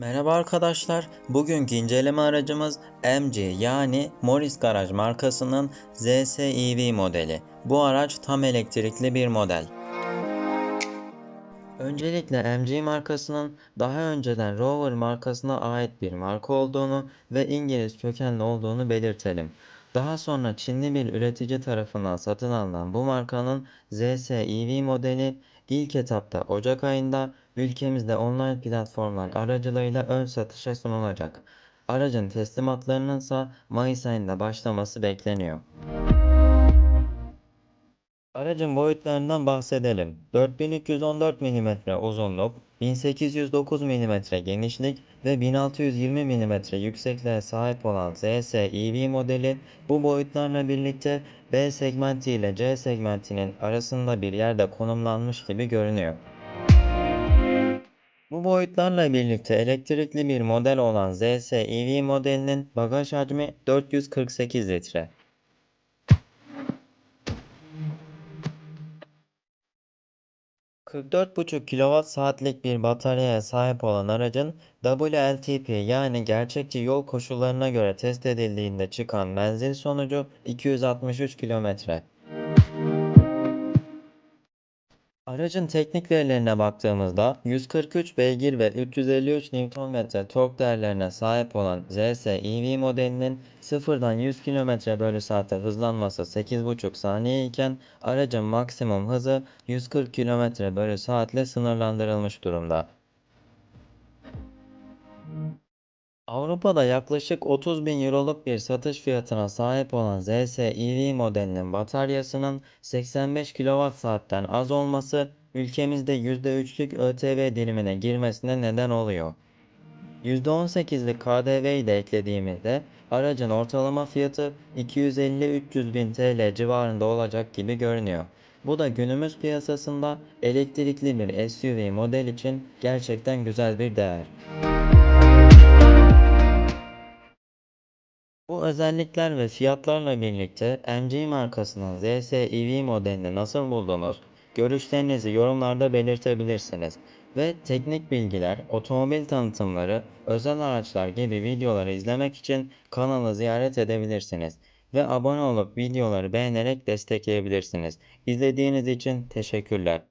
Merhaba arkadaşlar. Bugünkü inceleme aracımız MG yani Morris Garaj markasının ZS EV modeli. Bu araç tam elektrikli bir model. Öncelikle MG markasının daha önceden Rover markasına ait bir marka olduğunu ve İngiliz kökenli olduğunu belirtelim. Daha sonra Çinli bir üretici tarafından satın alınan bu markanın ZS EV modeli ilk etapta Ocak ayında ülkemizde online platformlar aracılığıyla ön satışa sunulacak. Aracın teslimatlarının ise Mayıs ayında başlaması bekleniyor. Aracın boyutlarından bahsedelim. 4314 mm uzunluk, 1809 mm genişlik ve 1620 mm yüksekliğe sahip olan ZS EV modeli bu boyutlarla birlikte B segmenti ile C segmentinin arasında bir yerde konumlanmış gibi görünüyor. Bu boyutlarla birlikte elektrikli bir model olan ZS EV modelinin bagaj hacmi 448 litre. 44,5 kWh bir bataryaya sahip olan aracın WLTP yani gerçekçi yol koşullarına göre test edildiğinde çıkan menzil sonucu 263 km. Aracın teknik verilerine baktığımızda 143 beygir ve 353 Nm tork değerlerine sahip olan ZS EV modelinin 0'dan 100 km bölü saate hızlanması 8,5 saniye iken aracın maksimum hızı 140 km bölü saatle sınırlandırılmış durumda. Avrupa'da yaklaşık 30 bin euroluk bir satış fiyatına sahip olan ZS EV modelinin bataryasının 85 kWh'ten az olması ülkemizde %3'lük ÖTV dilimine girmesine neden oluyor. %18'lik KDV'yi de eklediğimizde aracın ortalama fiyatı 250-300 bin TL civarında olacak gibi görünüyor. Bu da günümüz piyasasında elektrikli bir SUV model için gerçekten güzel bir değer. Bu özellikler ve fiyatlarla birlikte MG markasının ZS EV modelini nasıl buldunuz? Görüşlerinizi yorumlarda belirtebilirsiniz. Ve teknik bilgiler, otomobil tanıtımları, özel araçlar gibi videoları izlemek için kanalı ziyaret edebilirsiniz. Ve abone olup videoları beğenerek destekleyebilirsiniz. İzlediğiniz için teşekkürler.